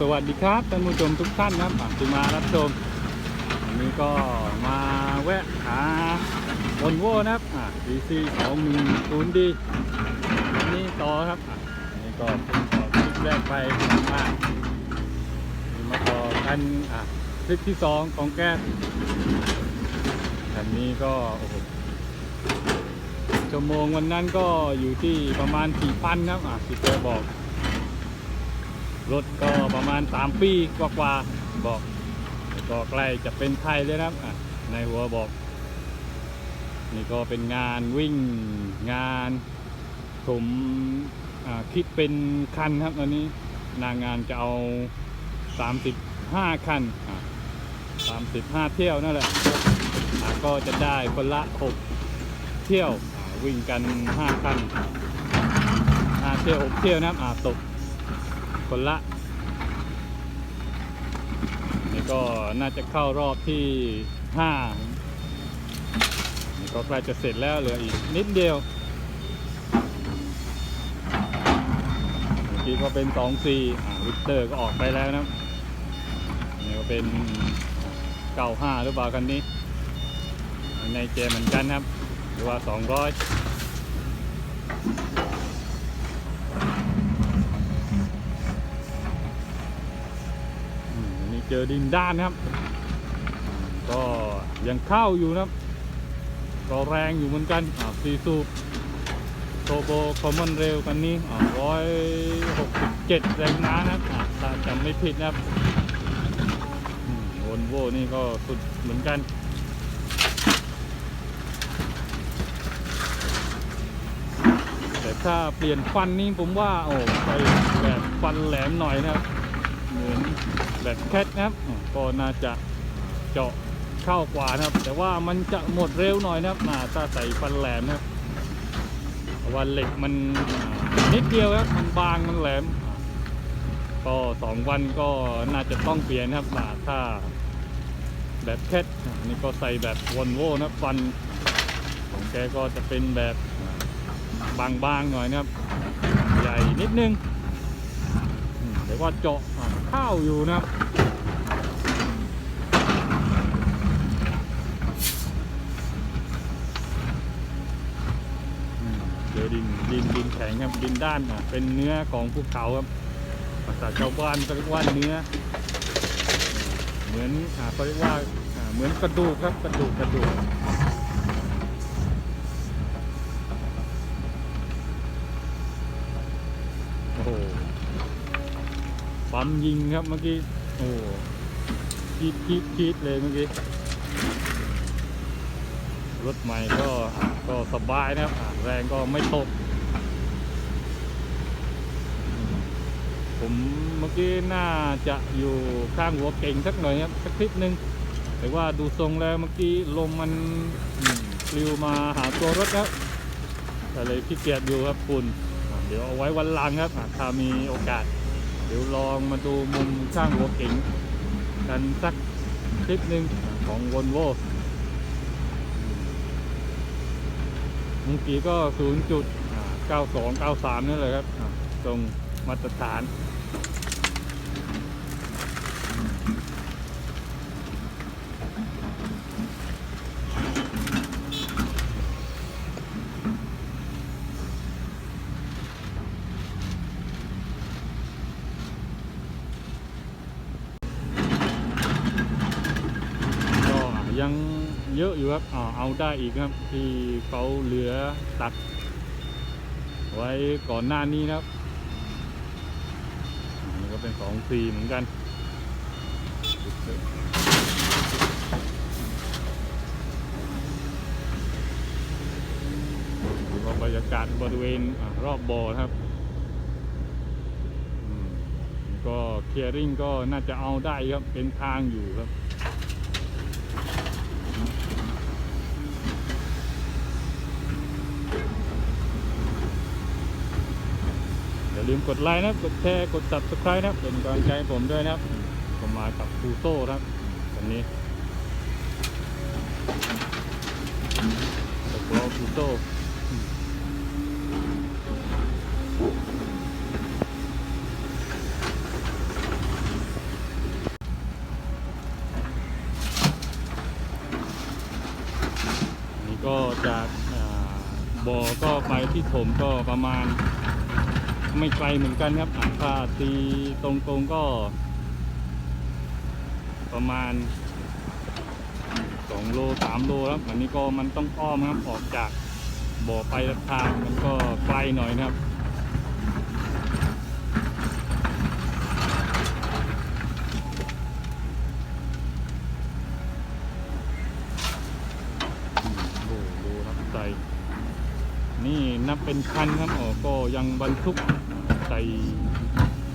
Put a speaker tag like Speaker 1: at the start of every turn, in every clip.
Speaker 1: สวัสดีครับท่านผู้ชมทุกท่านครับอะที่มารับชมวันนี้ก็มาแวะหาบนโวนะครับอ่า DC 2 1 0 D อันนี้ต่อครับอะอันนี้ก็เพิ่งต่อคลิปแรกไปมากมาต่อกันอะคลิปที่2ของแก๊สคันนี้ก็โอ้โหชั่วโมงวันนั้นก็อยู่ที่ประมาณ4,000ครับอะที่แกบอก รถก็ประมาณ 3 ปีกว่าๆบอกก็ใกล้จะเป็นไทยเลยนะครับในหัวบอก นี่ก็เป็นงานวิ่งงานผมคิดเป็นคันครับตอนนี้นางงานจะเอา 35 คัน35 เที่ยวนั่นแหละก็จะได้คนละ 6 เที่ยววิ่งกัน 5 คัน5เที่ยว 6 เที่ยวนะครับอะตก คนละนี่ก็น่าจะเข้ารอบที่ห้านี่ก็ใกล้จะเสร็จแล้วเหลืออีกนิดเดียวเมื่อกี้ก็เป็นสองสี่วิกเตอร์ก็ออกไปแล้วนะนี่ก็เป็นเก้าห้าหรือเปล่าคันนี้ ในเจเหมือนกันครับ หรือว่าสองร้อย เจอดินด้านนะครับ ก็ยังเข้าอยู่นะครับ ก็แรงอยู่เหมือนกันอ่าซีซูโทโบคอมมอนเรลคันนี้ร้อยหกสิบเจ็ดแรงม้านะครับอ่าถ้าจำไม่ผิดนะครับวอนโวนี่ก็สุดเหมือนกันแต่ถ้าเปลี่ยนฟันนี่ผมว่า โอ้ไปแบบฟันแหลมหน่อยนะครับ เหมือนแบบแคทนะครับ ก็น่าจะเจาะเข้ากว่านะครับ แต่ว่ามันจะหมดเร็วหน่อยนะครับถ้าใส่ฟันแหลมนะครับเพราะว่าเหล็กมันนิดเดียวครับมันบางมันแหลม ก็สองวันก็น่าจะต้องเปลี่ยนนะครับถ้าแบบแคทนี่ก็ใส่แบบวอนโวนะฟันของแกก็จะเป็นแบบบางๆหน่อยนะครับ ใหญ่นิดนึงอืมเดี๋ยวก็เจาะข้าวอยู่นะเจอดินดินดินแข็งครับดินด้านอะเป็นเนื้อของภูเขาครับภาษาชาวบ้านก็เรียกว่าเนื้อ เหมือนอ่าเขาเรียกว่าอ่าเหมือนกระดูกครับกระดูกกระดูก ปั๊มยิงครับเมื่อกี้โอ้คิดคิดคิดเลยเมื่อกี้รถใหม่ก็ก็สบายนะครับแรงก็ไม่ตก ผมเมื่อกี้น่าจะอยู่ข้างหัวเก่งสักหน่อยครับสักคลิปหนึ่งแต่ว่าดูทรงแล้วเมื่อกี้ลมมันปลิวมาหาตัวรถครับก็เลยขี้เกียจอยู่ครับคุณเดี๋ยวเอาไว้วันหลังครับถ้ามีโอกาส เดี๋ยวลองมาดูมุมข้างหัวเก๋งกันสักคลิปหนึ่งของว o l v o เมื่อกี้ก็ 0.9293 นั่นแหละครับอ่าตรงมาตรฐาน ก็ ยังเยอะอยู่ครับอ่าเอาได้อีกครับ ที่เขาเหลือตัด ไว้ก่อนหน้านี้นะครับนี่ก็เป็นสองสีเหมือนกันดูบรรยากาศบริเวณอรอบบ่อนะครับก็เคลียริ่งก็น่าจะเอาได้ครับเป็นทางอยู่ครับ ลืมกดไลค์นะกดแชร์กด subscribe นะเป็นกำลังใจผมด้วยนะผมมากับฟูโซ่ครับวันนี้ตัวฟูโซ่ก็จากบ่อก็ไปที่ถมก็ประมาณ ไม่ไกลเหมือนกันครับถ้าตีตรงๆก็ ประมาณ2โล3โลครับอันนี้ก็มันต้องอ้อมครับออกจากบ่อไปทางมันก็ไกลหน่อยนะครับดูครับใส่นี่นับเป็นคันครับโอ้ก็ยังบรรทุก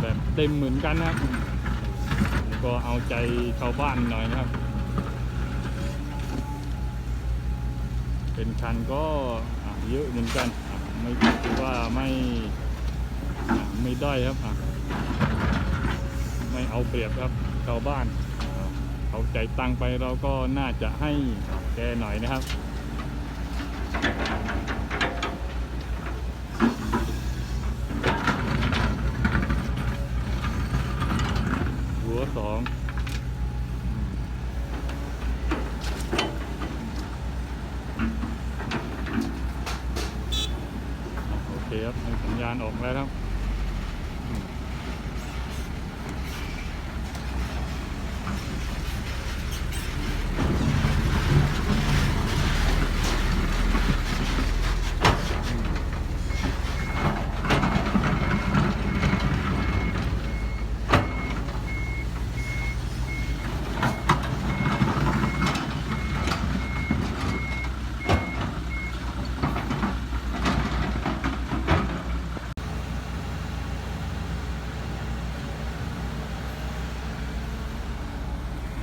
Speaker 1: แบบเต็มเหมือนกันนะครับ ก็เอาใจชาวบ้านหน่อยนะครับ เป็นคันก็เยอะเหมือนกัน ไม่ถือว่าไม่ไม่ได้ครับ ไม่เอาเปรียบครับชาวบ้าน เอาใจตังไปเราก็น่าจะให้แกหน่อยนะครับ หัวสองอะโอเคครับให้สัญญาณออกแล้วครับอืม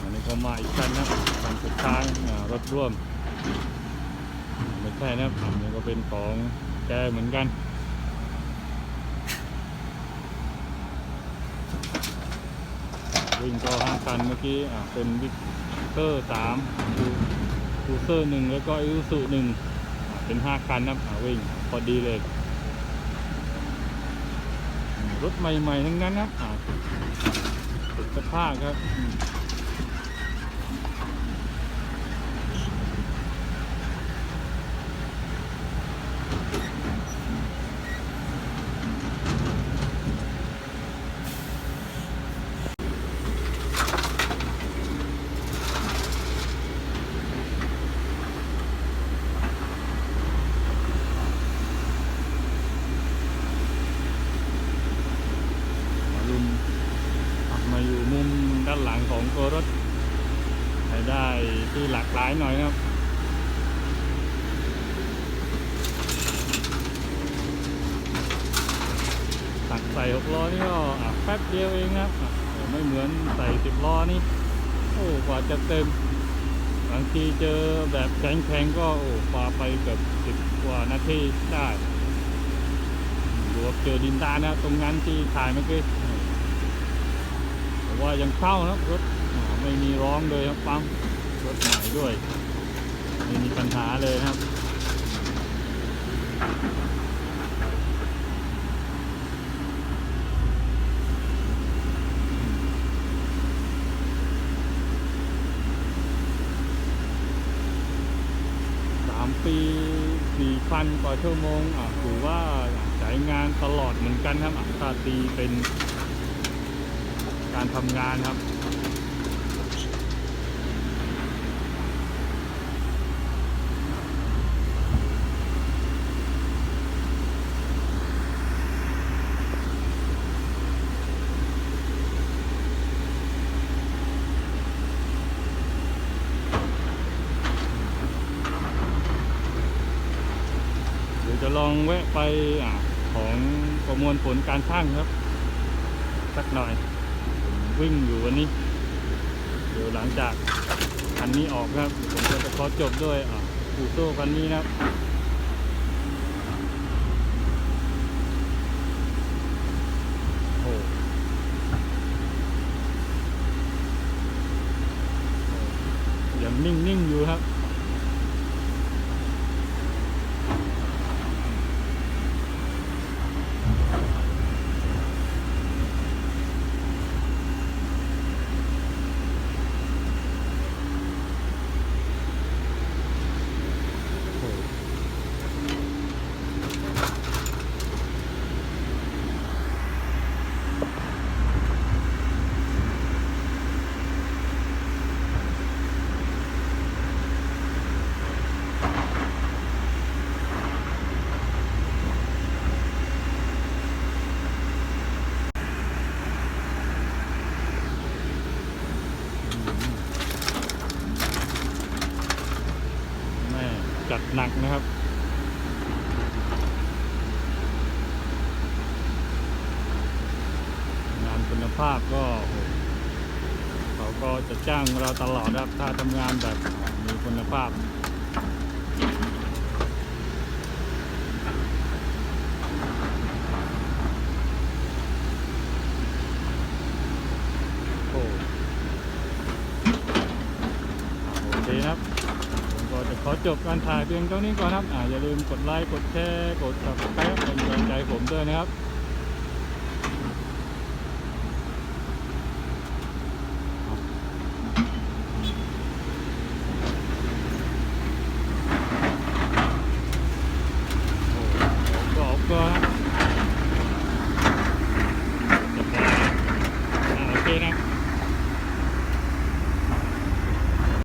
Speaker 1: อันนี้ก็ มาอีกคันนะครับคันสุดท้ายรถร่วม ไม่ใช่นะครับอันนี้ก็เป็นของแกเหมือนกันวิ่งก็ห้าคันเมื่อกี้อะเป็นวิกเตอร์สามคูเซอร์หนึ่งแล้วก็อิซูหนึ่งเป็นห้าคันนะวิ่งพอดีเลยรถใหม่ๆ ทั้งนั้นครับอะสุดสภาพครับอืมมาลุมอะมาอยู่มุมด้านหลังของตัวรถให้ได้ที่หลากหลายหน่อยนะครับตักใส่หกล้อนี่ก็แป๊บเดียวเองครับไม่เหมือนใส่สิบล้อนี่โอ้กว่าจะเต็มบางทีเจอแบบแข็งๆก็โอ้ปาไปเกือบสิบกว่านาทีได้ดูว่าเจอดินดานนะตรงนั้นที่ถ่ายเมื่อกี้ แต่ว่ายังเข้านะรถไม่มีร้องเลยครับปั๊มรถใหม่ด้วยไม่มีปัญหาเลยครับสามปีสี่พันกว่าชั่วโมงอะถือว่าใช้งานตลอดเหมือนกันครับอะถ้าตีเป็น การทำงานครับเดี๋ยวจะลองแวะไปอของประมวลผลการช่างครับ สักหน่อย วิ่งอยู่วันนี้ เดี๋ยวหลังจากคันนี้ออกครับ ผมจะขอจบด้วยอะปูโซ่คันนี้นะครับโอ้ยังนิ่งๆอยู่ครับ โอ้ หนักนะครับ งานคุณภาพก็เขาก็จะจ้างเราตลอดครับ ถ้าทำงานแบบมีคุณภาพ โอ้โอเคครับ ผมก็ จบการถ่ายเพียงเท่านี้ก่อนครับออย่าลืมกดไลค์ กดแชร์ กด subscribe เป็นกำลังใจผมด้วยนะครับ